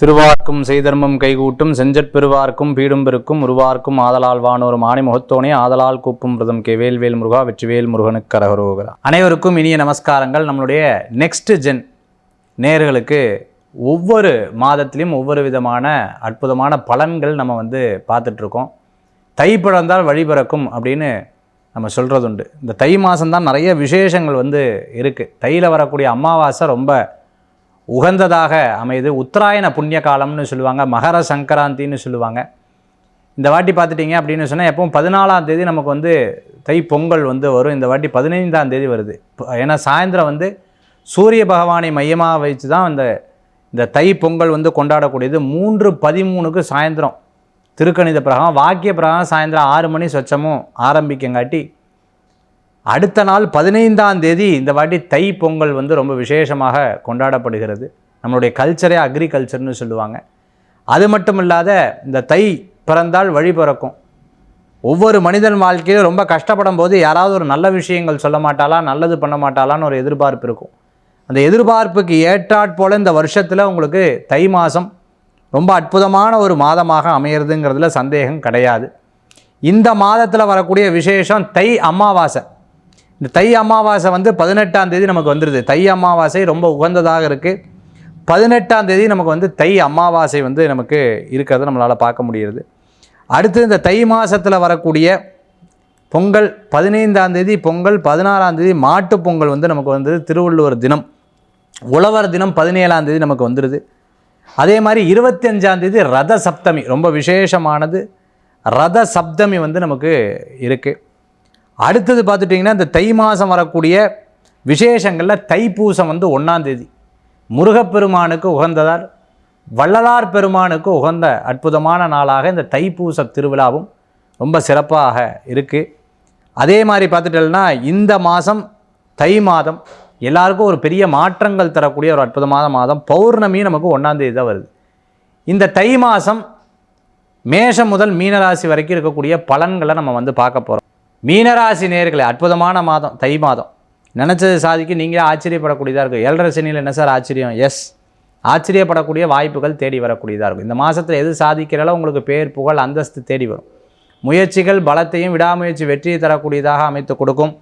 திருவார்க்கும் செய்தர்மம் கைகூட்டும் செஞ்சற் பெருவார்க்கும் பீடும் பெருக்கும் உருவார்க்கும் ஆதலால் வானோரும் ஆணை முகத்தோனே ஆதலால் கூப்பும் பிரதம் கே வேல்வேல் முருகா வெற்றிவேல் முருகனுக்கு கரகரோகரா. அனைவருக்கும் இனிய நமஸ்காரங்கள். நம்மளுடைய நெக்ஸ்ட் ஜென் நேர்களுக்கு ஒவ்வொரு மாதத்திலையும் ஒவ்வொரு விதமான அற்புதமான பலன்கள் நம்ம வந்து பார்த்துட்ருக்கோம். தை பிறந்தால் வழி பிறக்கும் அப்படின்னு நம்ம சொல்கிறது உண்டு இந்த தை மாதம்தான் நிறைய விசேஷங்கள் வந்து இருக்குது தையில் வரக்கூடிய அமாவாசை ரொம்ப உகந்ததாக அமையுது. உத்தராயண புண்ணிய காலம்னு சொல்லுவாங்க மகர சங்கராந்தின்னு சொல்லுவாங்க. இந்த வாட்டி பார்த்துட்டிங்க அப்படின்னு சொன்னால் எப்பவும் பதினாலாம் தேதி நமக்கு வந்து தை பொங்கல் வந்து வரும். இந்த வாட்டி பதினைந்தாம் தேதி வருது. ஏன்னா சாயந்தரம் வந்து சூரிய பகவானை மையமாக வச்சு தான் இந்த இந்த தை பொங்கல் வந்து கொண்டாடக்கூடியது. மூன்று பதிமூணுக்கு சாயந்தரம். திருக்கணித பிரகாரம் வாக்கிய பிரகாரம் சாயந்தரம் ஆறு மணி சொச்சமும் ஆரம்பிக்கங்காட்டி அடுத்த நாள் பதினைந்தாம் தேதி இந்த வாட்டி தை பொங்கல் வந்து ரொம்ப விசேஷமாக கொண்டாடப்படுகிறது. நம்மளுடைய கல்ச்சரே அக்ரிகல்ச்சர்னு சொல்லுவாங்க. அது மட்டும் இல்லாத இந்த தை பிறந்தால் வழி பிறக்கும். ஒவ்வொரு மனிதன் வாழ்க்கையிலும் ரொம்ப கஷ்டப்படும் போது யாராவது ஒரு நல்ல விஷயங்கள் சொல்ல மாட்டாளா நல்லது பண்ண மாட்டாளான்னு ஒரு எதிர்பார்ப்பு இருக்கும். அந்த எதிர்பார்ப்புக்கு ஏற்றாற்போல் இந்த வருஷத்தில் உங்களுக்கு தை மாதம் ரொம்ப அற்புதமான ஒரு மாதமாக அமையிறதுங்கிறதுல சந்தேகம் கிடையாது. இந்த மாதத்தில் வரக்கூடிய விசேஷம் தை அமாவாசை. இந்த தை அமாவாசை வந்து பதினெட்டாம் தேதி நமக்கு வந்துடுது தை அமாவாசை ரொம்ப உகந்ததாக இருக்குது பதினெட்டாம் தேதி நமக்கு வந்து தை அமாவாசை வந்து நமக்கு இருக்கிறத நம்மளால் பார்க்க முடியுது அடுத்து இந்த தை மாதத்தில் வரக்கூடிய பொங்கல் பதினைந்தாம் தேதி பொங்கல் பதினாறாம் தேதி மாட்டுப் பொங்கல் வந்து நமக்கு வந்து திருவள்ளுவர் தினம். உழவர் தினம் பதினேழாம் தேதி நமக்கு வந்துடுது அதே மாதிரி இருபத்தஞ்சாம் தேதி ரத சப்தமி ரொம்ப விசேஷமானது. ரத சப்தமி வந்து நமக்கு இருக்குது அடுத்தது பார்த்துட்டிங்கன்னா இந்த தை மாதம் வரக்கூடிய விசேஷங்களில் தைப்பூசம் வந்து ஒன்றாந்தேதி முருகப்பெருமானுக்கு உகந்ததால் வள்ளலார் பெருமானுக்கு உகந்த அற்புதமான நாளாக இந்த தைப்பூச திருவிழாவும் ரொம்ப சிறப்பாக இருக்குது அதே மாதிரி பார்த்துட்டோம்னா இந்த மாதம் தை மாதம் எல்லாருக்கும் ஒரு பெரிய மாற்றங்கள் தரக்கூடிய ஒரு அற்புதமான மாதம். பௌர்ணமி நமக்கு ஒன்றாந்தேதி தான் வருது. இந்த தை மாதம் மேஷம் முதல் மீனராசி வரைக்கும் இருக்கக்கூடிய பலன்களை நம்ம வந்து பார்க்க போகிறோம் மீனராசி நேர்களை அற்புதமான மாதம் தை மாதம். நினச்சது சாதிக்க நீங்களே ஆச்சரியப்படக்கூடியதாக இருக்கும். ஏழரை சனியில் என்ன சார் ஆச்சரியம்? எஸ் ஆச்சரியப்படக்கூடிய வாய்ப்புகள் தேடி வரக்கூடியதாக இருக்கும். இந்த மாதத்தில் எது சாதிக்கிறாலோ உங்களுக்கு பேர் புகழ் அந்தஸ்து தேடி வரும். முயற்சிகள் பலத்தையும் விடாமுயற்சி வெற்றியை தரக்கூடியதாக அமைத்து கொடுக்கும்.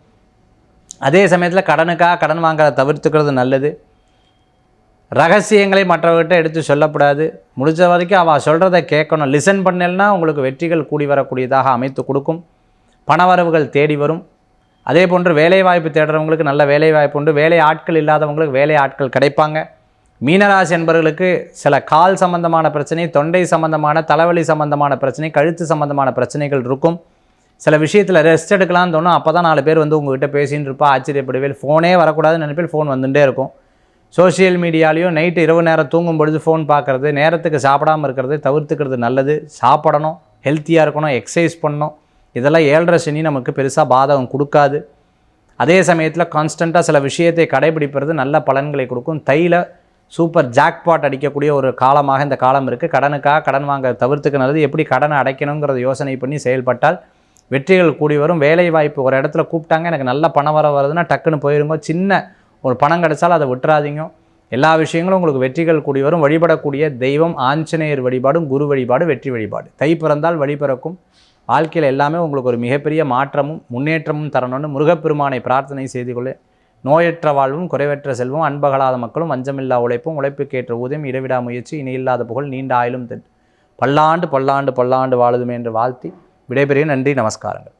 அதே சமயத்தில் கடனுக்காக கடன் வாங்குறத தவிர்த்துக்கிறது நல்லது. ரகசியங்களை மற்றவர்கிட்ட எடுத்து சொல்லக்கூடாது முடிஞ்ச வரைக்கும் அவள் சொல்கிறத கேட்கணும். லிசன் பண்ணலன்னா உங்களுக்கு வெற்றிகள் கூடி வரக்கூடியதாக அமைத்து கொடுக்கும். பணவரவுகள் தேடி வரும். அதே போன்று வேலைவாய்ப்பு தேடுறவங்களுக்கு நல்ல வேலைவாய்ப்பு உண்டு. வேலை ஆட்கள் இல்லாதவங்களுக்கு வேலை ஆட்கள் கிடைப்பாங்க. மீனராசி என்பவர்களுக்கு சில கால் சம்பந்தமான பிரச்சனை தொண்டை சம்பந்தமான தலைவலி சம்பந்தமான பிரச்சனை கழுத்து சம்பந்தமான பிரச்சனைகள் இருக்கும். சில விஷயத்தில் ரெஸ்ட் எடுக்கலாம்னு தோணும். அப்போ தான் நாலு பேர் வந்து உங்ககிட்ட பேசின்னு இருப்பா. ஆச்சரியப்படுவேல் ஃபோனே வரக்கூடாதுன்னு நினைப்பில் ஃபோன் வந்துட்டே இருக்கும். சோஷியல் மீடியாலையும் நைட்டு இரவு நேரம் தூங்கும் பொழுது ஃபோன் பார்க்குறது நேரத்துக்கு சாப்பிடாம இருக்கிறது தவிர்த்துக்கிறது நல்லது. சாப்பிடணும். ஹெல்த்தியாக இருக்கணும். எக்ஸசைஸ் பண்ணணும். இதெல்லாம் ஏழரை சனி நமக்கு பெருசாக பாதகம் கொடுக்காது. அதே சமயத்தில் கான்ஸ்டண்ட்டாக சில விஷயத்தை கடைபிடிப்பது நல்ல பலன்களை கொடுக்கும். தையில் சூப்பர் ஜாக்பாட் அடிக்கக்கூடிய ஒரு காலமாக இந்த காலம் இருக்குது கடனுக்காக கடன் வாங்க தவிர்த்துக்க நல்லது எப்படி கடனை அடைக்கணுங்கிறத யோசனை பண்ணி செயல்பட்டால் வெற்றிகள் கூடி வரும். வேலை வாய்ப்பு ஒரு இடத்துல கூப்பிட்டாங்க எனக்கு நல்ல பணம் வர வருதுன்னா டக்குன்னு போயிருங்க. சின்ன ஒரு பணம் கிடைச்சாலும் அதை விட்டுறாதீங்க. எல்லா விஷயங்களும் உங்களுக்கு வெற்றிகள் கூடி வரும். வழிபடக்கூடிய தெய்வம் ஆஞ்சநேயர் வழிபாடும் குரு வழிபாடு வெற்றி வழிபாடு. தை பிறந்தால் வழி பிறக்கும். வாழ்க்கையில் எல்லாமே உங்களுக்கு ஒரு மிகப்பெரிய மாற்றமும் முன்னேற்றமும் தரணும்னு முருகப்பெருமானை பிரார்த்தனை செய்து கொள்ள. நோயற்ற வாழ்வும் குறைவற்ற செல்வம் அன்பகலாத மக்களும் வஞ்சமில்லா உழைப்பும் உழைப்புக்கேற்ற ஊதியம் இடைவிடா முயற்சி இணையில்லாத புகழ் நீண்ட ஆயிலும் தென். பல்லாண்டு பல்லாண்டு பல்லாண்டு வாழுதுமே என்று வாழ்த்தி விடைபெறுகிறேன். நன்றி நமஸ்காரங்கள்.